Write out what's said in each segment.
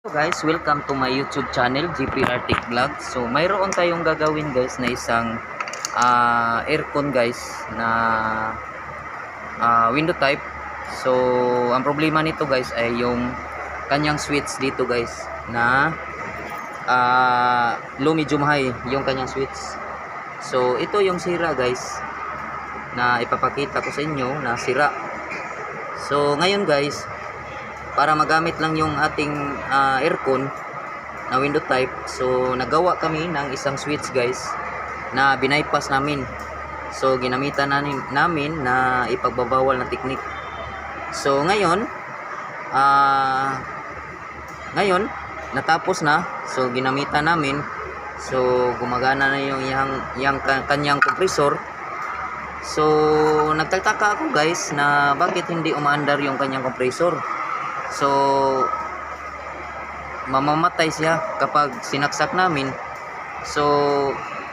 Hello guys, welcome to my YouTube channel, GPR Tech Vlog. So, mayroon tayong gagawin guys na isang ah, aircon guys na ah, window type. So, ang problema nito guys ay yung kanyang switch dito guys na ah, low, yung kanyang switch. So, ito yung sira guys na ipapakita ko sa inyo na sira. So, ngayon guys, para magamit lang yung ating ah, aircon na window type. So nagawa kami ng isang switch guys na binaypass namin. So ginamitan namin, namin na ipagbabawal na technique. So ngayon ah ngayon natapos na. So ginamitan namin. So gumagana na yung yang, yang ka- kanyang compressor. So nagtataka ako guys na bakit hindi umaandar yung kanyang compressor So, mamamatay siya kapag sinaksak namin. So,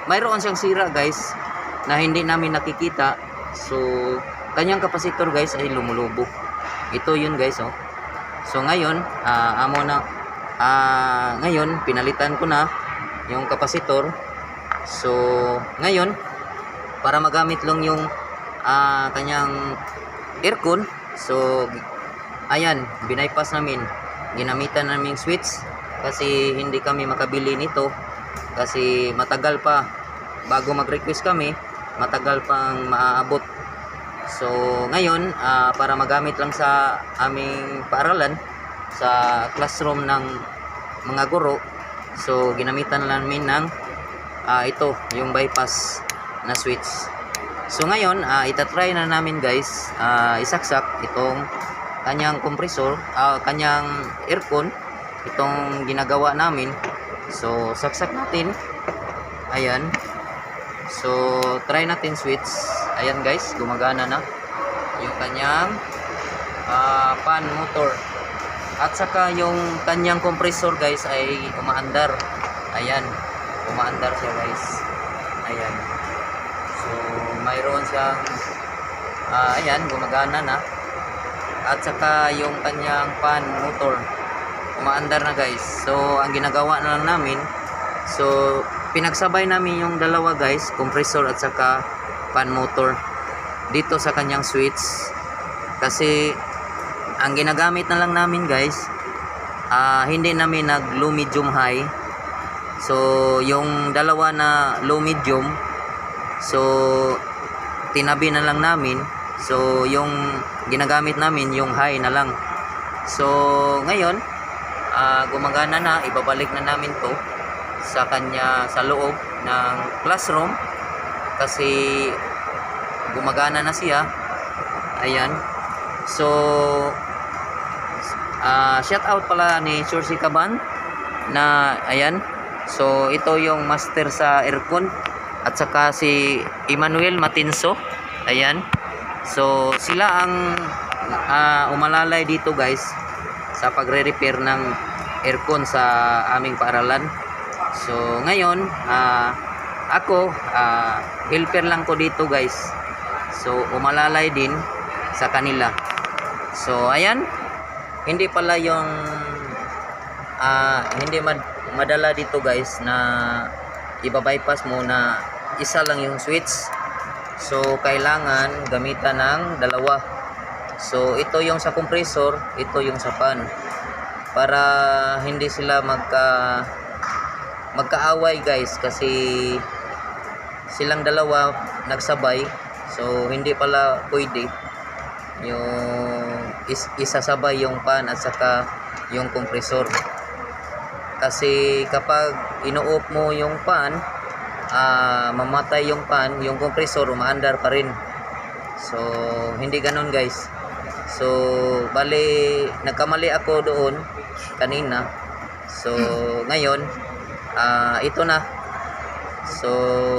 mayroon siyang sira guys na hindi namin nakikita. So, kanyang kapasitor guys ay lumulubog. Ito yun guys oh. So, ngayon, ah, amo na ah, ngayon pinalitan ko na yung kapasitor. So, ngayon para magamit lang yung ah, kanyang aircon. So, ayan, binaypass namin. Ginamitan namin switch kasi hindi kami makabili nito kasi matagal pa bago mag-request kami, matagal pang maaabot. So, ngayon, ah, para magamit lang sa aming paaralan sa classroom ng mga guro, so ginamitan namin ng ah, ito, yung bypass na switch. So ngayon, ah, itatry na namin guys, ah, isaksak itong kanyang compressor, ah, kanyang aircon, itong ginagawa namin. So, saksak natin. Ayan. So, try natin switch. Ayan guys, gumagana na yung kanyang ah, fan motor. At saka yung kanyang compressor guys ay umaandar. Ayan, umaandar siya guys. Ayan. So, mayroon siyang ah, ayan, gumagana na at saka yung kanyang fan motor. Umaandar na guys. So ang ginagawa na lang namin so pinagsabay namin yung dalawa guys compressor at saka fan motor dito sa kanyang switch. Kasi ang ginagamit na lang namin guys ah, hindi namin nag low medium high. So yung dalawa na low medium so tinabi na lang namin So, yung ginagamit namin, yung high na lang. So, ngayon, ah, gumagana na, ibabalik na namin to sa kanya sa loob ng classroom kasi gumagana na siya. Ayan. So, ah shout out pala ni Chursi Kaban na ayan. So, ito yung master sa aircon at saka si Emmanuel Matinso. Ayan. So, sila ang ah, umalalay dito guys sa pagre-repair ng aircon sa aming paaralan. So, ngayon, ah, ako, ah, helper lang ko dito guys. So, umalalay din sa kanila. So, ayan. Hindi pala yung ah, hindi mad- madala dito guys na ibabypass mo isa lang yung switch So, kailangan gamitan ng dalawa. So, ito yung sa compressor, ito yung sa fan. Para hindi sila magka magkaaway guys kasi silang dalawa nagsabay. So, hindi pala pwede yung is, isasabay yung fan at saka yung compressor. Kasi kapag ino-off mo yung fan, ah mamatay yung pan, yung compressor umaandar pa rin. So, hindi ganun guys. So, bali, nagkamali ako doon kanina. So, ngayon, ah ito na. So,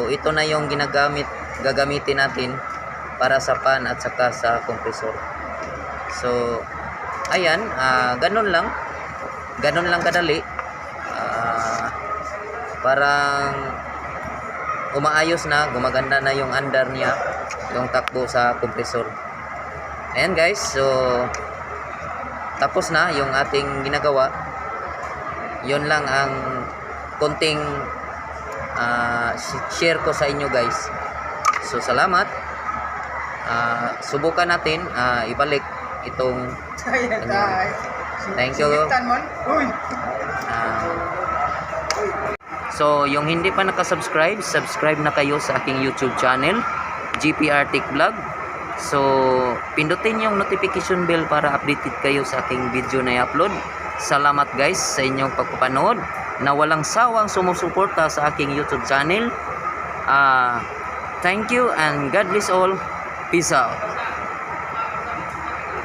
ito na yung ginagamit, gagamitin natin para sa pan at saka sa compressor. So, ayan, ah ganun lang. Ganun lang kadali. Ah, parang umaayos na, gumaganda na yung andar niya, yung takbo sa compressor. Ayan guys, so tapos na yung ating ginagawa. Yun lang ang konting sh- share ko sa inyo guys. So salamat. Ah, subukan natin ah, ibalik itong. Thank you. Ah, so, yung hindi pa nakasubscribe, subscribe na kayo sa aking YouTube channel, GPR Tech Vlog. So, pindutin yung notification bell para updated kayo sa aking video na i-upload. Salamat guys sa inyong pagpapanood na walang sawang sumusuporta sa aking YouTube channel. Ah, thank you and God bless all. Peace out.